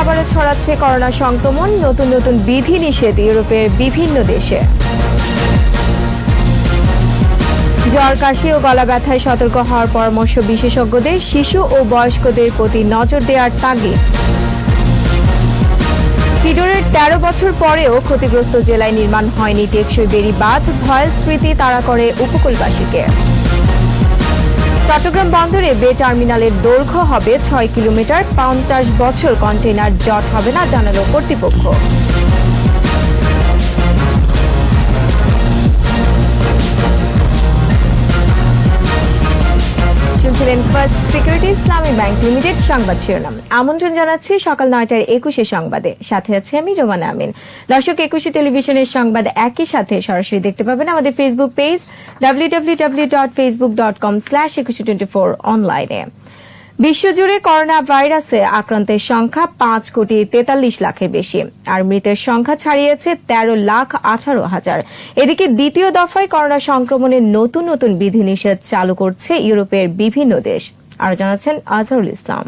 আবারও ছড়াচ্ছে করোনা সংক্রমণ, নতুন নতুন বিধি নিষেধ ইউরোপের বিভিন্ন দেশে। জ্বর, কাশি ও গলা ব্যথায় সতর্ক হওয়ার পরামর্শ বিশেষজ্ঞদের, শিশু ও বয়স্কদের প্রতি নজর দেওয়ার তাগিদ। সিডোরের তেরো বছর পরেও ক্ষতিগ্রস্ত জেলায় নির্মাণ হয়নি টেকসই বেড়ি বাঁধ, ভয়েল স্মৃতি তাড়া করে উপকূলবাসীকে। চট্টগ্রাম বন্দরে বে টার্মিনালের দৈর্ঘ্য হবে ছয় কিলোমিটার, পঞ্চাশ বছর কন্টেইনার জট হবে না, জানালো কর্তৃপক্ষ। শুনছিলেন first security Islami bank limited সংবাদ শিরোনাম। আমন্ত্রণ জানাচ্ছি সকাল নয়টার একুশে সংবাদে। সাথে আছে আমি, রোমান আমিন। দর্শক, একুশে টেলিভিশনের সংবাদ একই সাথে সরাসরি দেখতে পাবেন আমাদের Facebook page W W W dot Facebook dot com slash Ekushey twenty four অনলাইনে বিশ্বজুড়ে করোনা ভাইরাসে আক্রান্তের সংখ্যা পাঁচ কোটি তেতাল্লিশ লাখের বেশি। আর মৃতের সংখ্যা ছাড়িয়েছে তেরো লাখ আঠারো হাজার। এদিকে দ্বিতীয় দফায় করোনা সংক্রমণের নতুন নতুন বিধিনিষেধ চালু করছে ইউরোপের বিভিন্ন দেশ। আর জানাচ্ছেন আজহারুল ইসলাম।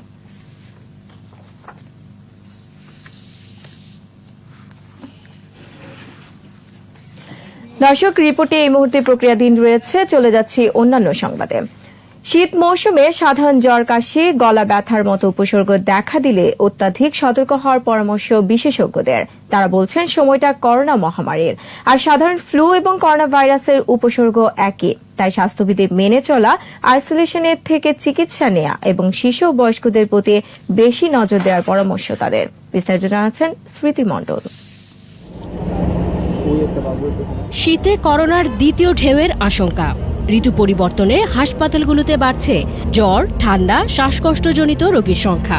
দর্শক, রিপোর্টে এই মুহূর্তে প্রক্রিয়াধীন রয়েছে। চলে যাচ্ছি অন্যান্য সংবাদে। শীত মৌসুমে সাধারণ জ্বর, কাশি, গলা ব্যথার মতো উপসর্গ দেখা দিলে অত্যাধিক সতর্ক হওয়ার পরামর্শ বিশেষজ্ঞদের। তারা বলছেন, সময়টা করোনা মহামারীর। আর সাধারণ ফ্লু এবং করোনা ভাইরাসের উপসর্গ একই। তাই স্বাস্থ্যবিধি মেনে চলা, আইসোলেশনের থেকে চিকিৎসা নেওয়া এবং শিশু বয়স্কদের প্রতি বেশি নজর দেওয়ার পরামর্শ তাদের। বিস্তারিত জানাচ্ছেন স্মৃতি মণ্ডল। শীতে করোনার দ্বিতীয় ঢেউয়ের আশঙ্কা। ঋতু পরিবর্তনে হাসপাতালগুলোতে বাড়ছে জ্বর, ঠান্ডা, শ্বাসকষ্টজনিত রোগীর সংখ্যা।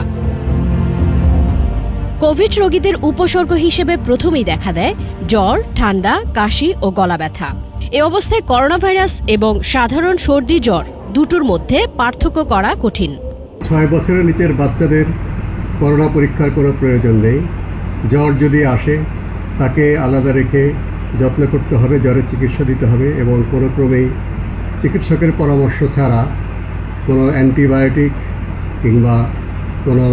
কোভিড রোগীদের উপসর্গ হিসেবে প্রথমেই দেখা দেয় জ্বর, ঠান্ডা, কাশি ও গলা ব্যথা। এ অবস্থায় করোনা ভাইরাস এবং সাধারণ সর্দি জ্বর দুটোর মধ্যে পার্থক্য করা কঠিন। ছয় বছরের নিচের বাচ্চাদের করোনা পরীক্ষার কোনো প্রয়োজন নেই। জ্বর যদি আসে, তাকে আলাদা রেখে যত্ন করতে হবে, জ্বরের চিকিৎসা দিতে হবে এবং কোনো ক্রমেই চিকিৎসকের পরামর্শ ছাড়া কোনো অ্যান্টিবায়োটিক কিংবা কোনো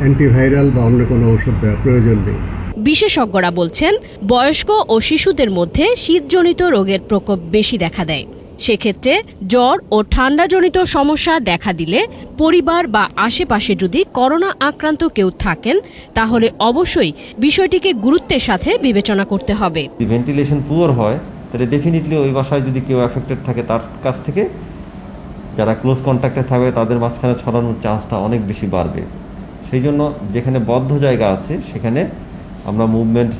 অ্যান্টিভাইরাল বা অন্য কোনো ওষুধ দেওয়ার প্রয়োজন নেই। বিশেষজ্ঞরা বলছেন বয়স্ক ও শিশুদের মধ্যে শীতজনিত রোগের প্রকোপ বেশি দেখা দেয়। সেক্ষেত্রে জ্বর ও ঠান্ডাজনিত সমস্যা দেখা দিলে পরিবার বা আশেপাশে যদি করোনা আক্রান্ত কেউ থাকেন তাহলে অবশ্যই বিষয়টিকে গুরুত্বের সাথে বিবেচনা করতে হবে। ভেন্টিলেশন পুয়ার হয় তাহলে ডেফিনেটলি ওই বাসায় যদি কেউ অ্যাফেক্টেড থাকে তার কাছ থেকে যারা ক্লোজ কন্ট্যাক্টে থাকবে, তাদের মাঝখানে ছড়ানোর চান্সটা অনেক বেশি বাড়বে। সেই জন্য যেখানে বদ্ধ জায়গা আছে, সেখানে আমরা মুভমেন্ট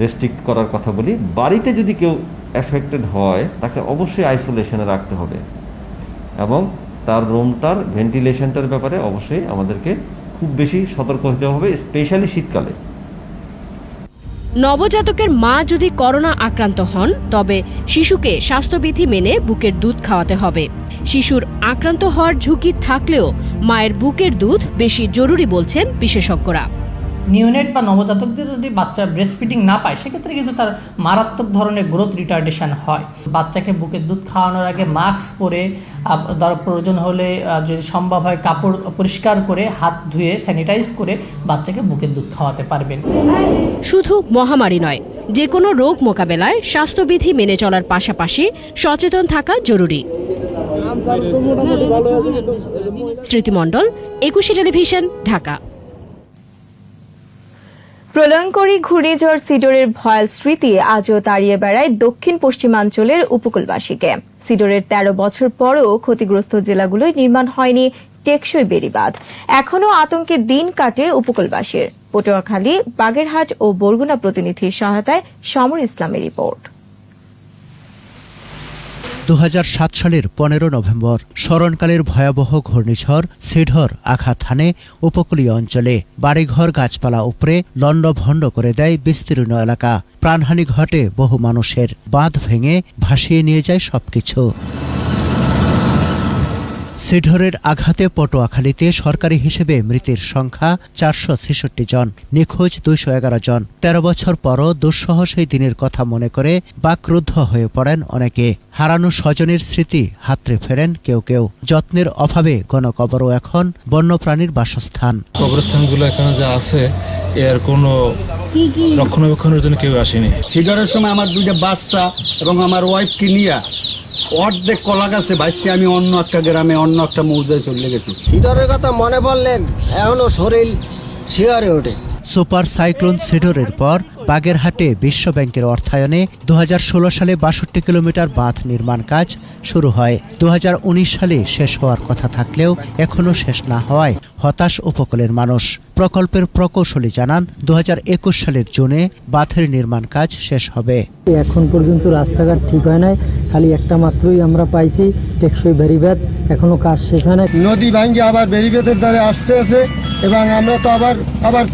রেস্ট্রিক্ট করার কথা বলি। বাড়িতে যদি কেউ অ্যাফেক্টেড হয়, তাকে অবশ্যই আইসোলেশনে রাখতে হবে। এবং তার রুমটার ভেন্টিলেশনটার ব্যাপারে অবশ্যই আমাদেরকে খুব বেশি সতর্ক হতে হবে স্পেশালি শীতকালে। নবজাতকের মা যদি করোনা আক্রান্ত হন, তবে শিশুকে স্বাস্থ্যবিধি মেনে বুকের দুধ খাওয়াতে হবে। শিশুর আক্রান্ত হওয়ার ঝুঁকি থাকলেও মায়ের বুকের দুধ বেশি জরুরি বলছেন বিশেষজ্ঞরা। নিউনেট বা নবজাতকদের যদি বাচ্চা ব্রেস্ট ফিডিং না পায় সেক্ষেত্রে কিন্তু তার মারাত্মক ধরনের গ্রোথ রিটার্ডেশন হয়। বাচ্চাকে বুকের দুধ খাওয়ানোর আগে মাস্ক পরে দর প্রয়োজন হলে যদি সম্ভব হয় কাপড় পরিষ্কার করে হাত ধুয়ে স্যানিটাইজ করে বাচ্চাকে বুকের দুধ খাওয়াতে পারবেন। শুধু মহামারী নয় যে কোনো রোগ মোকাবেলায় স্বাস্থ্যবিধি মেনে চলার পাশাপাশি সচেতন থাকা জরুরি। স্মৃতিমণ্ডল একুশে টেলিভিশন ঢাকা। প্রলয়ঙ্করী ঘূর্ণিঝড় সিডোরের ভয়াল স্মৃতি আজও তাড়িয়ে বেড়ায় দক্ষিণ পশ্চিমাঞ্চলের উপকূলবাসীকে। সিডোরের তেরো বছর পরও ক্ষতিগ্রস্ত জেলাগুলোয় নির্মাণ হয়নি টেকসই বেড়িবাঁধ। এখনও আতঙ্কে দিন কাটে উপকূলবাসীর। পটুয়াখালী, বাগেরহাট ও বরগুনা প্রতিনিধির সহায়তায় সমর ইসলামের রিপোর্ট। দু হাজার সাত সালের পনেরো নভেম্বর, স্মরণকালের ভয়াবহ ঘূর্ণিঝড় সিঢর আঘাত হানে উপকূলীয় অঞ্চলে বাড়িঘর গাছপালা উপড়ে লণ্ডভণ্ড করে দেয় বিস্তীর্ণ এলাকা। প্রাণহানি ঘটে বহু মানুষের, বাঁধ ভেঙে ভাসিয়ে নিয়ে যায় সবকিছু। সিডরের আঘাতে পটুয়াখালীতে সরকারি হিসেবে মৃতের সংখ্যা চারশো ছেষট্টি জন নিখোঁজ দুইশো এগারো জন। তেরো বছর পরও দুঃসহ সেই দিনের কথা মনে করে বাকরুদ্ধ হয়ে পড়েন অনেকে। হারানো স্বজনের স্মৃতি হাতড়ে ফেরেন কেউ কেউ। যত্নের অভাবে গণকবরও এখন বন্যপ্রাণীর বাসস্থান। কবরস্থানগুলো এখানে যা আছে এর কোনো রক্ষণাবেক্ষণের জন্য কেউ আসেনি। সিডরের সময় আমার দুইটা বাচ্চা এবং আমার ওয়াইফকে নিয়ে অর্ধেক কলা গাছে ভাসছে আমি অন্য একটা গ্রামে অন্য একটা মৌজায় চলে গেছি। সিডরের কথা মনে পড়লেন? এখনও শরীর শিয়ারে ওঠে। সুপার সাইক্লোন সিডরের পর বাগেরহাটে বিশ্ব ব্যাংকের অর্থায়নে দুহাজার ষোলো সালে বাষট্টি কিলোমিটার বাঁধ নির্মাণ কাজ শুরু হয়। দু হাজার উনিশ সালে শেষ হওয়ার কথা থাকলেও এখনও শেষ না হওয়ায় হতাশ উপকূলের মানুষ। প্রকল্পের প্রকৌশলী জানান দু হাজার একুশ সালের জুনে বাঁধের নির্মাণ কাজ শেষ হবে। এখন পর্যন্ত রাস্তাঘাট ঠিক হয় নাই। খালি একটা মাত্রই আমরা পাইছি টেকসই ব্যারিবাদ এখনও কাজ সেখানে হয় নদী ভাঙ্গে আবার বেরিবেতের দ্বারে আসতে আছে এবং আমরা তো আবার আবার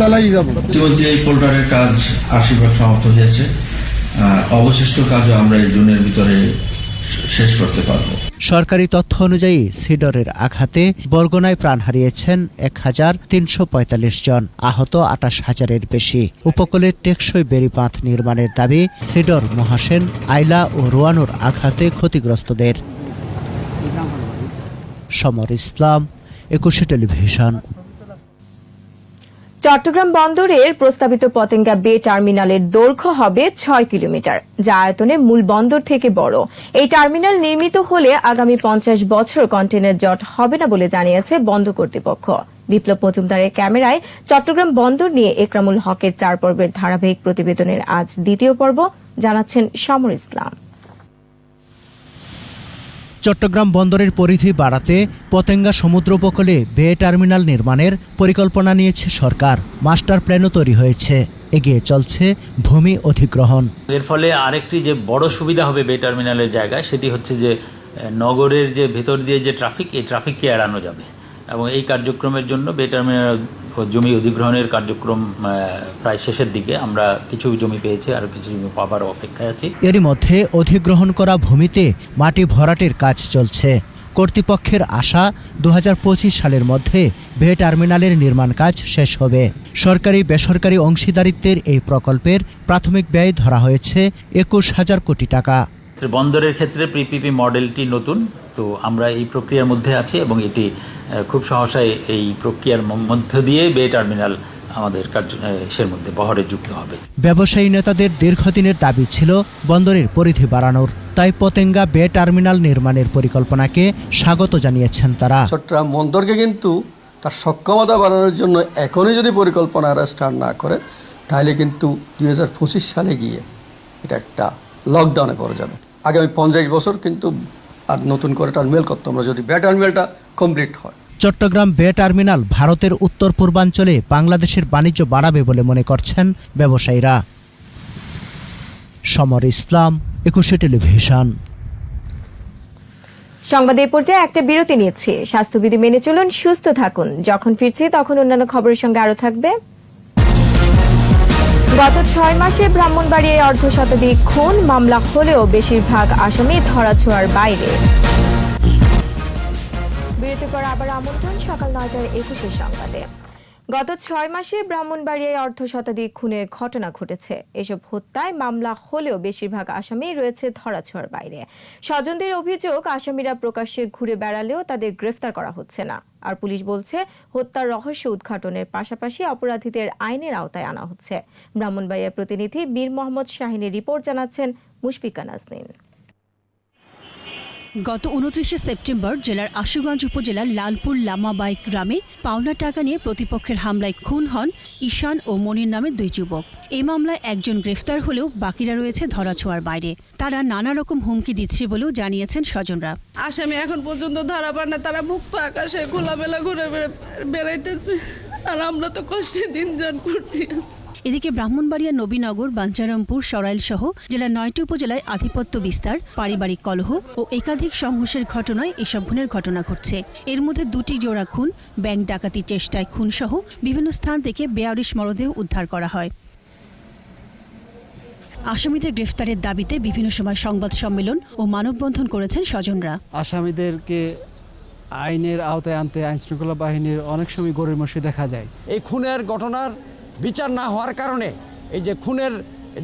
তলাই যাব। ইতিমধ্যে এই পোল্টারের কাজ আশি ভাগ সমাপ্ত হয়েছে। অবশিষ্ট কাজও আমরা এই জুনের ভিতরে শেষ করতে পারব। সরকারি তথ্য অনুযায়ী সিডরের আঘাতে বরগনায় প্রাণ হারিয়েছেন এক হাজার তিনশো পঁয়তাল্লিশ জন, আহত আটাশ হাজারের বেশি। উপকূলের টেকসই বেড়িবাঁধ নির্মাণের দাবি সিডর মহাসেন আইলা ও রোয়ানুর আঘাতে ক্ষতিগ্রস্তদের। সমর ইসলাম, একুশে টেলিভিশন। চট্টগ্রাম বন্দরের প্রস্তাবিত পতেঙ্গা বে টার্মিনালের দৈর্ঘ্য হবে ছয় কিলোমিটার, যা আয়তনে মূল বন্দর থেকে বড়। এই টার্মিনাল নির্মিত হলে আগামী পঞ্চাশ বছর কন্টেনার জট হবে না বলে জানিয়েছে বন্দর কর্তৃপক্ষ। বিপ্লব মজুমদারের ক্যামেরায় চট্টগ্রাম বন্দর নিয়ে একরামুল হকের চার পর্বের ধারাবাহিক প্রতিবেদনের আজ দ্বিতীয় পর্ব, জানাচ্ছেন সমর ইসলাম। চট্টগ্রাম বন্দরের পরিধি বাড়াতে পতেঙ্গা সমুদ্র উপকূলে বে টার্মিনাল নির্মাণের পরিকল্পনা নিয়েছে সরকার। মাস্টার প্ল্যানও তৈরি হয়েছে। এগিয়ে চলছে ভূমি অধিগ্রহণ। এর ফলে আরেকটি যে বড় সুবিধা হবে বে টার্মিনালের জায়গায়, সেটি হচ্ছে যে নগরের যে ভেতর দিয়ে যে ট্রাফিক, এই ট্রাফিককে এড়ানো যাবে। এবং এই কার্যক্রমের জন্য বে টার্মিনাল জমি অধিগ্রহণের কার্যক্রম প্রায় শেষের দিকে আমরা কিছু জমি পেয়েছি, আর কিছু জমি পাবার অপেক্ষায় আছি। এরই মধ্যে অধিগ্রহণ করা ভূমিতে মাটি ভরাটের কাজ চলছে। কর্তৃপক্ষের আশা দু হাজার পঁচিশ সালের মধ্যে ভে টার্মিনালের নির্মাণ কাজ শেষ হবে। সরকারি, বেসরকারি অংশীদারিত্বের এই প্রকল্পের প্রাথমিক ব্যয় ধরা হয়েছে একুশ হাজার কোটি টাকা। তো বন্দরের ক্ষেত্রে প্রিপিপি মডেলটি নতুন। তো আমরা এই প্রক্রিয়ার মধ্যে আছি এবং এটি খুব সহসায় এই প্রক্রিয়ার মধ্য দিয়ে বে টার্মিনাল আমাদের কার্য আহ, মধ্যে বহরে যুক্ত হবে। ব্যবসায়ী নেতাদের দীর্ঘদিনের দাবি ছিল বন্দরের পরিধি বাড়ানোর। তাই পতেঙ্গা বে টার্মিনাল নির্মাণের পরিকল্পনাকে স্বাগত জানিয়েছেন তারা। চট্টগ্রাম বন্দরকে কিন্তু তার সক্ষমতা বাড়ানোর জন্য এখনই যদি পরিকল্পনা স্টার্ট না করে তাহলে কিন্তু দুই হাজার পঁচিশ সালে গিয়ে এটা একটা লকডাউনে পড়ে যাবে। আগামী পঞ্চাশ বছর কিন্তু আর নতুন করে টার্মিনাল করতে আমরা যদি বে টার্মিনালটা কমপ্লিট হয়। চট্টগ্রাম বে টার্মিনাল ভারতের উত্তর পূর্বাঞ্চলে বাংলাদেশের বাণিজ্য বাড়াবে বলে মনে করছেন ব্যবসায়ীরা। সমর ইসলাম একুশে টেলিভিশন। সংবাদ পর্যায়ে একটা বিরতি নিচ্ছি। স্বাস্থ্যবিধি মেনে চলুন সুস্থ থাকুন। যখন ফিরছি তখন অন্যান্য খবরের সঙ্গে আরও থাকবে গত ছয় মাসে ব্রাহ্মণবাড়িয়ায় অর্ধ শতাধিক খুন, মামলা হলেও বেশিরভাগ আসামি ধরাছোঁয়ার বাইরে। বিরতি পর আবার আমন্ত্রণ, সকাল নয়টার একুশে সংবাদে। গত ছয় মাসে ব্রাহ্মণবাড়িয়ায় অর্ধ শতাধিক খুনের ঘটনা ঘটেছে। এসব হত্যায় মামলা হলেও বেশিরভাগ আসামি রয়েছে ধরাছোঁয়ার বাইরে। স্বজনদের অভিযোগ, আসামিরা প্রকাশ্যে ঘুরে বেড়ালেও তাদের গ্রেফতার করা হচ্ছে না। আর পুলিশ বলছে, হত্যার রহস্য উদ্ঘাটনের পাশাপাশি অপরাধীদের আইনের আওতায় আনা হচ্ছে। ব্রাহ্মণবাড়িয়ার প্রতিনিধি বীর মোহাম্মদ শাহিনের রিপোর্ট জানাচ্ছেন মুশফিকা নাজনীন। গত উনত্রিশে সেপ্টেম্বর জেলার আশুগঞ্জ উপজেলার লালপুর লামাবাই গ্রামে পাওনা টাকা নিয়ে প্রতিপক্ষের হামলায় খুন হন ঈশান ও মনির নামে দুই যুবক। এই মামলায় একজন গ্রেফতার হলেও বাকিরা রয়েছে ধরাছোঁয়ার বাইরে। তারা নানা রকম হুমকি দিচ্ছে বলেও জানিয়েছেন স্বজনরা। আসামি এখন পর্যন্ত ধরা পার না, তারা মুখ পা আকাশে খোলামেলা ঘুরে বেড়ে- বেড়াইতেছে। আর আমরা তো কষ্টে দিন যান করতে আছি এদিকে ব্রাহ্মণবাড়িয়া নবীনগর বাঞ্চারামপুর সরাইল সহ জেলার নয়টি উপজেলায় আধিপত্য বিস্তার পারিবারিক কলহ ও একাধিক সংঘর্ষের ঘটনায় এসব খুনের ঘটনা ঘটছে। এর মধ্যে দুটি জোড়া খুন ব্যাংক ডাকাতি চেষ্টায় খুন সহ বিভিন্ন স্থান থেকে বেয়ারিশ মরদেহ উদ্ধার করা হয়। আসামিদের গ্রেফতারের দাবিতে বিভিন্ন সময় সংবাদ সম্মেলন ও মানববন্ধন করেছেন স্বজনরা। আসামিদেরকে আইনের আওতায় আনতে আইন শৃঙ্খলা বাহিনীর অনেক সময় গরিমসি দেখা যায়। এই খুনের ঘটনার বিচার না হওয়ার কারণে এই যে খুনের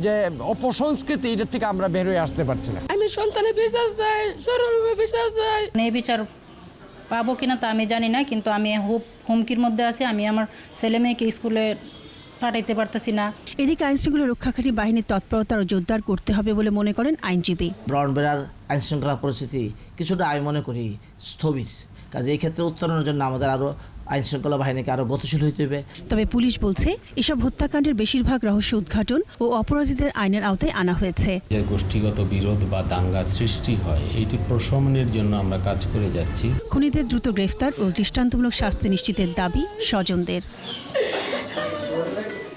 যে অপসংস্কৃতি এটা থেকে আমরা বের হয়ে আসতে পারছি না। আমি সন্তানের বিশ্বাস দেয় সরলভাবে বিশ্বাস দেয় এই বিচার পাবো কিনা তা আমি জানি না কিন্তু আমি হুপ হুমকির মধ্যে আছি। আমি আমার ছেলে মেয়েকে স্কুলে পাঠাইতে পারতেছি না। এদিকে আইনশৃঙ্খলা রক্ষাকারী বাহিনীর তৎপরতা ও জোরদার করতে হবে বলে মনে করেন আইনজীবী। ব্রাউনবেড়ার আইন শৃঙ্খলা পরিস্থিতি কিছুটা আমি মনে করি স্থবির। কাজে এই ক্ষেত্রে উত্তরণের জন্য আমাদের আরও আইন শৃঙ্খলা বাহিনীকে আরও গতিশীল হইতে হবে তবে পুলিশ বলছে এসব হত্যাকাণ্ডের বেশিরভাগ রহস্য উদ্ঘাটন ও অপরাধীদের আইনের আওতায় আনা হয়েছে। যে গোষ্ঠীগত বিরোধ বা দাঙ্গা সৃষ্টি হয় এইটি প্রশমনের জন্য আমরা কাজ করে যাচ্ছি। খুনিদের দ্রুত গ্রেফতার ও দৃষ্টান্তমূলক শাস্তি নিশ্চিতের দাবি স্বজনদের।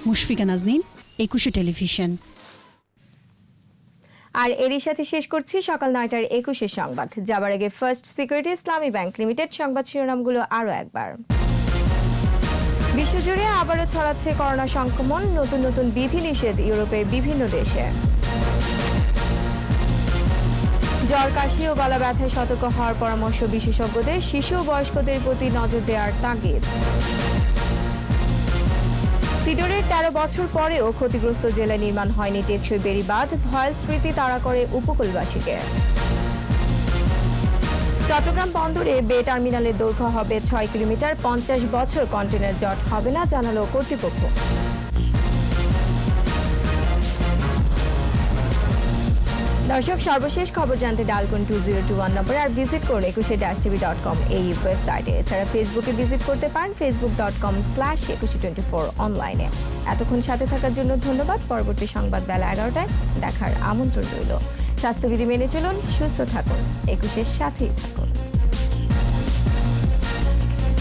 মুশফিকা নাজনীন একুশে টেলিভিশন। আর এরই সাথে শেষ করছি সকাল নয়টার একুশে সংবাদ। যাবার আগে first security Islami bank limited সংবাদ শিরোনামগুলো আরও একবার। বিশ্বজুড়ে আবারও ছড়াচ্ছে করোনা সংক্রমণ, নতুন নতুন বিধিনিষেধ ইউরোপের বিভিন্ন দেশে। জ্বর, কাশি ও গলা ব্যথায় সতর্ক হওয়ার পরামর্শ বিশেষজ্ঞদের, শিশু ও বয়স্কদের প্রতি নজর দেওয়ার তাগিদ। সিডরের তেরো বছর পরেও ক্ষতিগ্রস্ত জেলায় নির্মাণ হয়নি টেকসই বেড়িবাঁধ, ভয়েল স্মৃতি তাড়া করে উপকূলবাসীকে। চট্টগ্রাম বন্দরে বে টার্মিনালের দৈর্ঘ্য হবে ছয় কিলোমিটার, পঞ্চাশ বছর কন্টেনার জট হবে না, জানালো কর্তৃপক্ষ। দর্শক, সর্বশেষ খবর জানতে ডাল করুন two zero two one number আর ভিজিট করুন Ekushey dash TV dot com এই ওয়েবসাইটে। এছাড়া ফেসবুকে ভিজিট করতে পারেন Facebook dot com slash Ekushey twenty four অনলাইনে এতক্ষণ সাথে থাকার জন্য ধন্যবাদ। পরবর্তী সংবাদ বেলা এগারোটায় দেখার আমন্ত্রণ রইল। স্বাস্থ্যবিধি মেনে চলুন সুস্থ থাকুন একুশের সাথেই থাকুন।